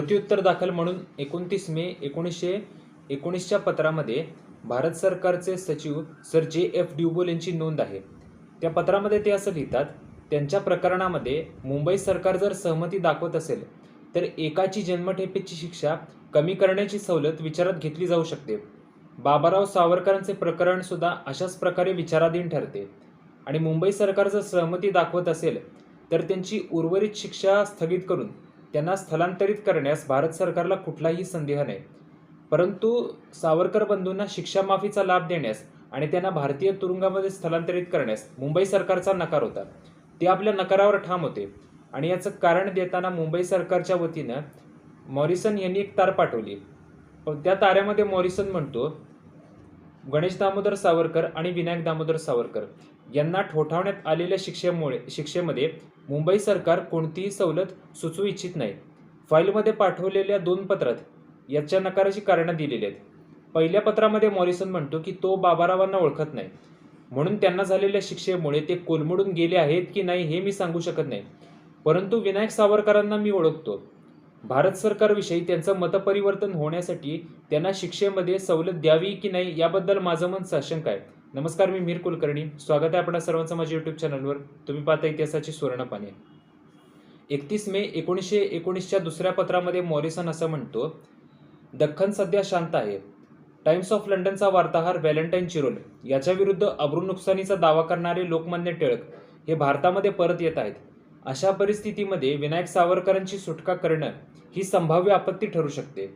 प्रत्युत्तर दाखल म्हणून एकोणतीस मे एकोणीसशे एकोणीसच्या पत्रामध्ये भारत सरकारचे सचिव सर जे एफ ड्युबोल यांची नोंद आहे. त्या पत्रामध्ये ते असं लिहितात त्यांच्या प्रकरणामध्ये मुंबई सरकार जर सहमती दाखवत असेल तर एकाची जन्मठेपेची शिक्षा कमी करण्याची सवलत विचारात घेतली जाऊ शकते. बाबाराव सावरकरांचे प्रकरण सुद्धा अशाच प्रकारे विचाराधीन ठरते. आणि मुंबई सरकार जर सहमती दाखवत असेल तर त्यांची उर्वरित शिक्षा स्थगित करून त्यांना स्थलांतरित करण्यास भारत सरकारला कुठलाही संदेह नाही. परंतु सावरकर बंधूंना शिक्षामाफीचा लाभ देण्यास आणि त्यांना भारतीय तुरुंगामध्ये स्थलांतरित करण्यास मुंबई सरकारचा नकार होता. ते आपल्या नकारावर ठाम होते आणि याचं कारण देताना मुंबई सरकारच्या वतीनं मॉरिसन यांनी एक तार पाठवली. त्या ताऱ्यामध्ये मॉरिसन म्हणतो गणेश दामोदर सावरकर आणि विनायक दामोदर सावरकर यांना ठोठावण्यात आलेल्या शिक्षेमुळे शिक्षेमध्ये मुंबई सरकार कोणतीही सवलत सुचवू इच्छित नाही. फाईलमध्ये पाठवलेल्या दोन पत्रात याच्या नकाराची कारणं दिलेली आहेत. पहिल्या पत्रामध्ये मॉरिसन म्हणतो की तो बाबारावांना ओळखत नाही. म्हणून त्यांना झालेल्या शिक्षेमुळे ते कोलमडून गेले आहेत की नाही हे मी सांगू शकत नाही. परंतु विनायक सावरकरांना मी ओळखतो. भारत सरकारविषयी त्यांचं मतपरिवर्तन होण्यासाठी त्यांना शिक्षेमध्ये सवलत द्यावी की नाही याबद्दल माझं मन साशंक आहे नमस्कार मी मीर कुलकर्णी. स्वागत आहे आपणा सर्वांचं माझ्या यूट्यूब चॅनलवर तुम्ही पाहता इतिहासाची सुवर्णपाने एकतीस मे एकोणीसशे एकोणीसच्या दुसऱ्या पत्रामध्ये मॉरिसन असं म्हणतो दख्खन सध्या शांत आहे. टाइम्स ऑफ लंडनचा वार्ताहर व्हॅलेंटाईन चिरोल याच्या विरुद्ध अब्रू नुकसानीचा दावा करणारे लोकमान्य टिळक हे भारतामध्ये परत येत आहेत. अशा परिस्थितीमध्ये विनायक सावरकरांची सुटका करणं ही संभाव्य आपत्ती ठरू शकते.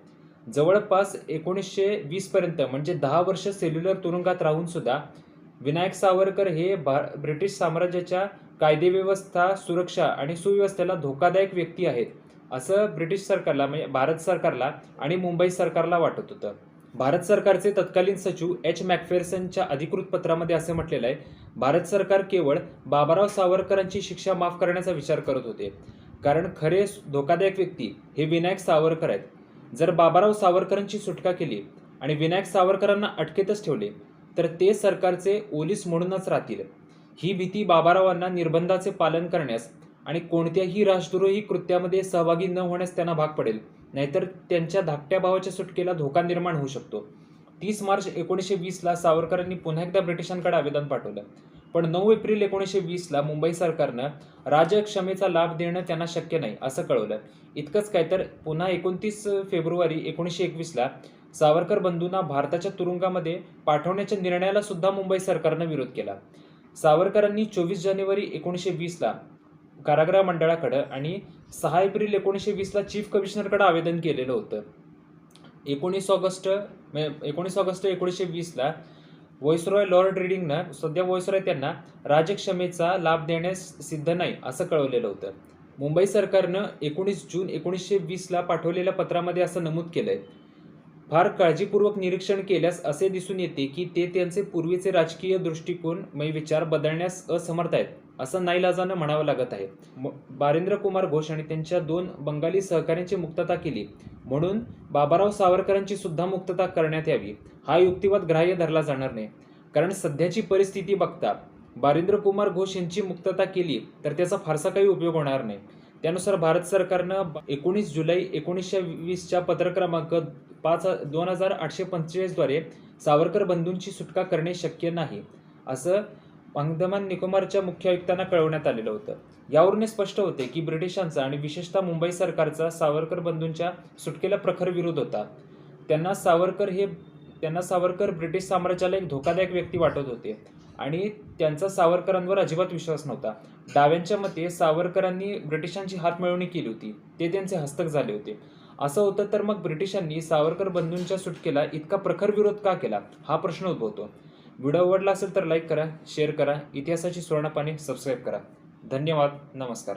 जवळपास एकोणीसशे वीसपर्यंत म्हणजे दहा वर्ष सेल्युलर तुरुंगात राहून सुद्धा विनायक सावरकर हे भा ब्रिटिश साम्राज्याच्या कायदेव्यवस्था सुरक्षा आणि सुव्यवस्थेला धोकादायक व्यक्ती आहेत असं ब्रिटिश सरकारला म्हणजे भारत सरकारला आणि मुंबई सरकारला वाटत होतं. भारत सरकारचे तत्कालीन सचिव एच मॅकफेर्सनच्या अधिकृत पत्रामध्ये असे म्हटलेलं आहे भारत सरकार केवळ बाबाराव सावरकरांची शिक्षा माफ करण्याचा विचार करत होते. कारण खरे धोकादायक व्यक्ती हे विनायक सावरकर आहेत. जर बाबाराव सावरकरांची सुटका केली आणि विनायक सावरकरांना अटकेतच ठेवले तर ते सरकारचे ओलीस म्हणूनच राहतील. ही भीती बाबारावांना निर्बंधाचे पालन करण्यास आणि कोणत्याही राष्ट्रद्रोही कृत्यामध्ये सहभागी न होण्यास त्यांना भाग पडेल नाहीतर त्यांच्या धाकट्या भावाच्या सुटकेला धोका निर्माण होऊ शकतो. तीस मार्च एकोणीसशे वीसला सावरकरांनी पुन्हा एकदा ब्रिटिशांकडे आवेदन पाठवलं. पण नऊ एप्रिल एकोणीसशे वीसला मुंबई सरकारनं राजक्षमेचा लाभ देणं त्यांना शक्य नाही असं कळवलं. इतकंच काय तर पुन्हा एकोणतीस फेब्रुवारी एकोणीसशे एकवीसला सावरकर बंधूंना भारताच्या तुरुंगामध्ये पाठवण्याच्या निर्णयाला सुद्धा मुंबई सरकारनं विरोध केला. सावरकरांनी चोवीस जानेवारी एकोणीसशे वीसला कारागृह मंडळाकडं आणि सहा एप्रिल एकोणीसशे वीसला चीफ कमिशनरकडे आवेदन केलेलं होतं. एकोणीस ऑगस्ट एकोणीस ऑगस्ट एकोणीसशे वीसला व्हॉइसरॉय लॉर्ड रिडिंगनं सध्या व्हॉइसरॉय त्यांना राजक्षमेचा लाभ देण्यास सिद्ध नाही असं कळवलेलं होतं. मुंबई सरकारनं एकोणीस जून एकोणीसशे वीसला पाठवलेल्या पत्रामध्ये असं नमूद केलं आहे फार काळजीपूर्वक निरीक्षण केल्यास असे दिसून येते की ते त्यांचे पूर्वीचे राजकीय दृष्टिकोन मै विचार बदलण्यास असमर्थ आहेत असं नाईलाजानं म्हणावं लागत आहे. म- बारेंद्र कुमार घोष आणि त्यांच्या दोन बंगाली सहकाऱ्यांची मुक्तता केली. म्हणून बाबाराव सावरकरांची सुद्धा मुक्तता करण्यात यावी. हा युक्तिवाद ग्राह्य धरला जाणार नाही. कारण सध्याची परिस्थिती बघता बारिंद्र कुमार घोष यांची मुक्तता केली तर त्याचा फारसा काही उपयोग होणार नाही. त्यानुसार भारत सरकारनं एकोणीस जुलै एकोणीसशे वीसच्या पत्र क्रमांक पाच दोन हजार आठशे पंचेचाळीसद्वारे सावरकर बंधूंची सुटका करणे शक्य नाही. असं अंदमान निकोबारच्या मुख्य आयुक्तांना कळवण्यात आलेलं होतं. यावरून हे स्पष्ट होते की ब्रिटिशांचा आणि विशेषतः मुंबई सरकारचा सावरकर बंधूंच्या सुटकेला प्रखर विरोध होता. त्यांना सावरकर हे त्यांना सावरकर ब्रिटिश साम्राज्याला एक धोकादायक व्यक्ती वाटत होते आणि त्यांचा सावरकरांवर अजिबात विश्वास नव्हता. डाव्यांच्या मते सावरकरांनी ब्रिटिशांची हातमिळवणी केली होती. ते त्यांचे हस्तक झाले होते. असं होतं तर मग ब्रिटिशांनी सावरकर बंधूंच्या सुटकेला इतका प्रखर विरोध का केला? हा प्रश्न उद्भवतो. व्हिडिओ आवडला असेल तर लाईक करा शेअर करा इतिहासाची सुवर्णपाने सबस्क्राईब करा. धन्यवाद नमस्कार.